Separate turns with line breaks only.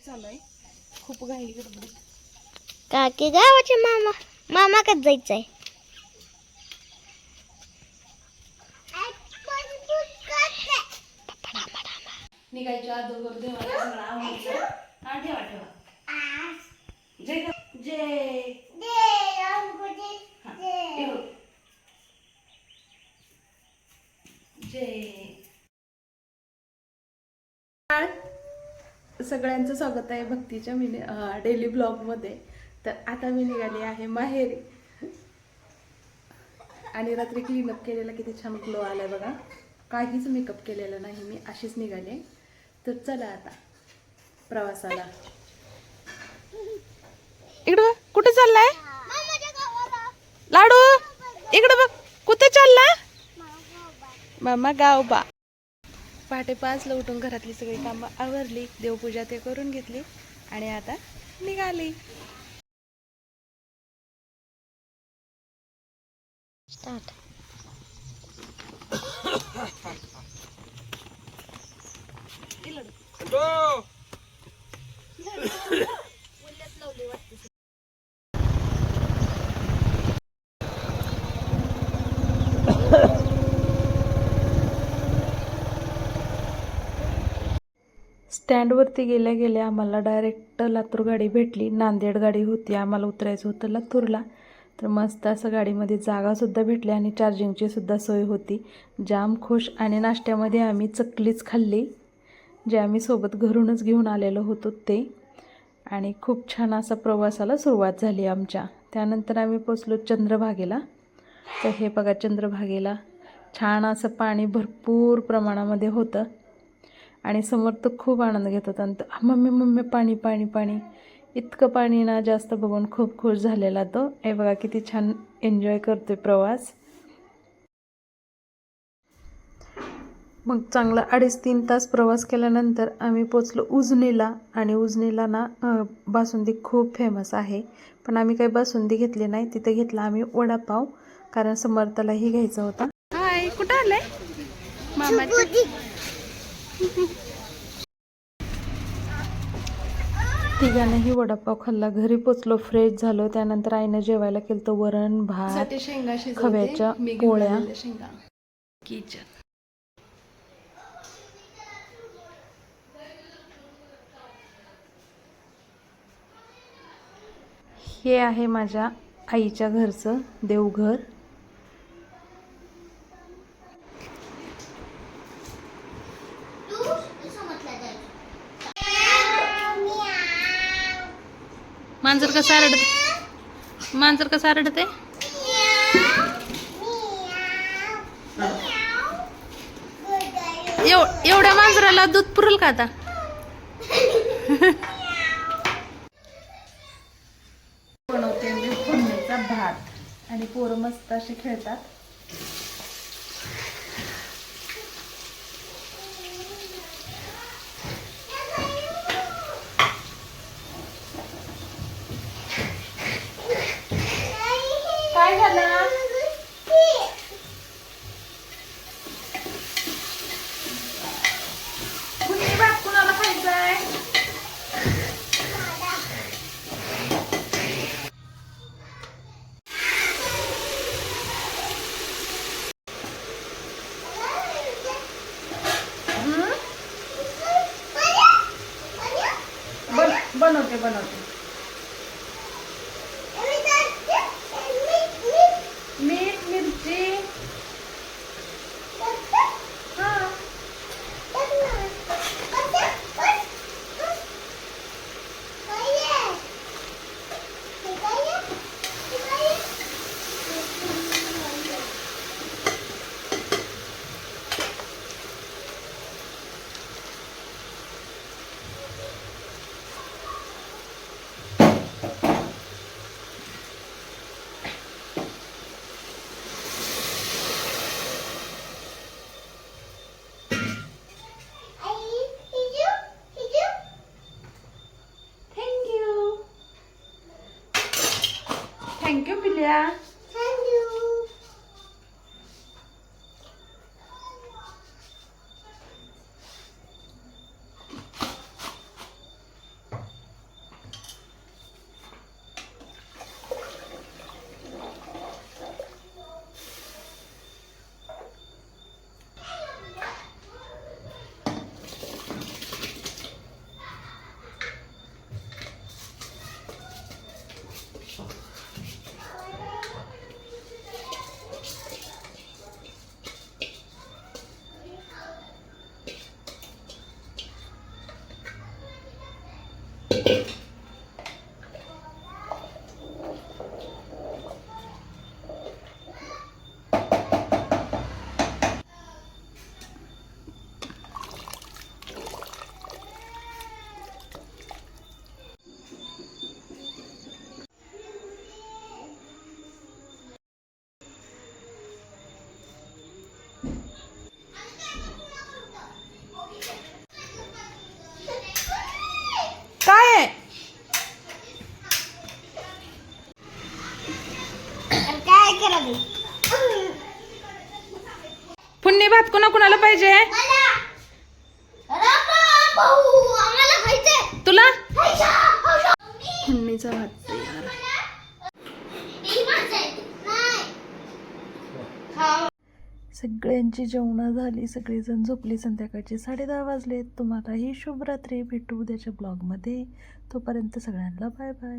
चालू आहे खूप घाई गडबड
काकी गावाचे मामा मामा कधी जायचंय
निघायच्या अगोदर देवाला सगळं आवडायचं हा ठेवा ठेवा. जय ग- जय. हा, ठेव. जय. सगळ्यांचं स्वागत आहे भक्तीच्या मी डेली ब्लॉगमध्ये तर आता मी निघाली आहे माहेरी. आणि रात्री क्लीनअप केलेला किती छान ग्लो आलाय बघा. काहीच मेकअप केलेला नाही मी अशीच निघाले. तर चला आता प्रवासाला. इकडं कुठे चाललाय? लाडू इकडं बघ कुठे चालला? मामा गावबा. पहाटे पाचला उठून घरातली सगळी कामं आवरली देवपूजा ते करून घेतली आणि आता निघाली.
स्टार्ट.
स्टँडवरती गेल्या गेल्या आम्हाला डायरेक्ट लातूर गाडी भेटली. नांदेड गाडी होती आम्हाला उतरायचं होतं लातूरला. तर मस्त असं गाडीमध्ये जागासुद्धा भेटली आणि चार्जिंगची सुद्धा सोय होती. जाम खुश आणि नाश्त्यामध्ये आम्ही चकलीच खाल्ली जे आम्ही सोबत घरूनच घेऊन आलेलो होतो ते. आणि खूप छान असा प्रवासाला सुरुवात झाली आमच्या. त्यानंतर आम्ही पोचलो चंद्रभागेला. तर हे बघा चंद्रभागेला छान असं पाणी भरपूर प्रमाणामध्ये होतं. आणि समोर तर खूप आनंद घेत होता. आणि तो, मम्मी मम्मी पाणी पाणी पाणी. इतकं पाणी ना जास्त बघून खूप खुश झालेला तो. हे बघा किती छान एन्जॉय करतोय प्रवास. मग चांगला अडीच तीन तास प्रवास केल्यानंतर आम्ही पोचलो उजनीला. आणि उजनीला ना बासुंदी खूप फेमस आहे. पण आम्ही काही बासुंदी घेतली नाही. तिथे घेतला आम्ही वडापाव कारण समर्थालाही घ्यायचा होता. हाय कुठं आलंय? मामाची तिघांनाही वडापाव खाल्ला. घरी पोचलो फ्रेश झालो. त्यानंतर आईनं जेवायला केलं तर वरण भात
शेंगा
खव्याच्या पोळ्या.
शेंगा.
किचन हे आहे माझ्या आईच्या घरचं देवघर. मांजर कसं आरडत मांजर कसं आरडते एव एवढ्या मांजराला दूध पुरल का आता? बनवते मी फोडणीचा भात. आणि पोरं मस्त असे खेळतात काय झालं कुणी भात कुणाला खायचा आहे बन बनवते बनवते.
താങ്ക് യു
പിള്ളയാ भात कोणा कोणाला पाहिजे? तुला?
खायचं
पुण्यचा भात तयार. सगळ्यांची जेवणं झाली. सगळेजण झोपली. संध्याकाळचे साडे दहा वाजले. तुम्हाला ही शुभरात्री. भेटू उद्याच्या ब्लॉगमध्ये तोपर्यंत सगळ्यांना बाय बाय